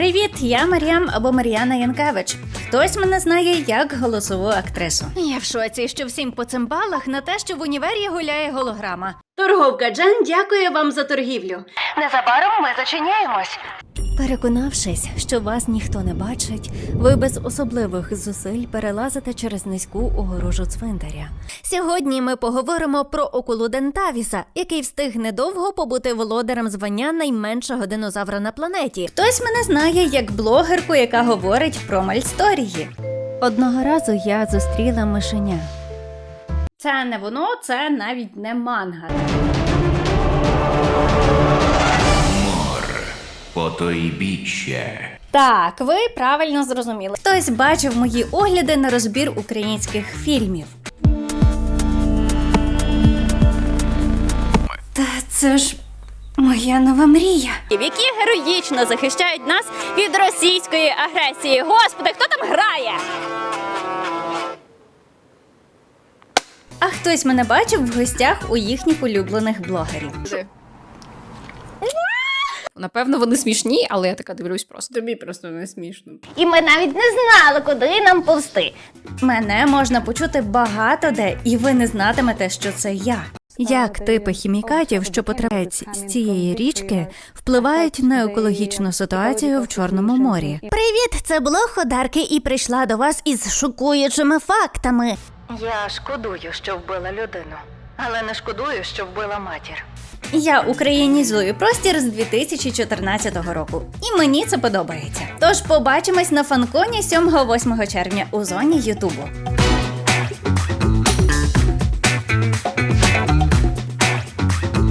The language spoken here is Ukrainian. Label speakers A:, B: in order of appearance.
A: Привіт, я Мар'ям або Мар'яна Янкевич. Хтось мене знає як голосову актрису. Я в шоці, що всім по цимбалах на те, що в універі гуляє голограма. Торговка Джен дякує вам за торгівлю. Незабаром ми зачиняємось. Переконавшись, що вас ніхто не бачить, ви без особливих зусиль перелазите через низьку огорожу цвинтаря. Сьогодні ми поговоримо про окулу Дентавіса, який встиг недовго побути володарем звання найменшого динозавра на планеті. Хтось мене знає як блогерку, яка говорить про мальсторії. Одного разу я зустріла мишеня. Це не воно, це навіть не манга.
B: Потойбіччя.
A: Так, ви правильно зрозуміли. Хтось бачив мої огляди на розбір українських фільмів. Та це ж моя нова мрія. Які героїчно захищають нас від російської агресії. Господи, хто там грає? А хтось мене бачив в гостях у їхніх улюблених блогерів.
C: Напевно, вони смішні, але я така дивлюсь просто.
D: Тобі просто не смішно.
E: І ми навіть не знали, куди нам повсти.
A: Мене можна почути багато де, і ви не знатимете, що це я. Як типи хімікатів, що потрапляють з цієї річки, впливають на екологічну ситуацію в Чорному морі? Привіт, це блог Одарки і прийшла до вас із шокуючими фактами.
F: Я шкодую, що вбила людину, але не шкодую, що вбила матір.
A: Я українізую простір з 2014 року, і мені це подобається. Тож побачимось на фанконі 7-8 червня у зоні Ютубу.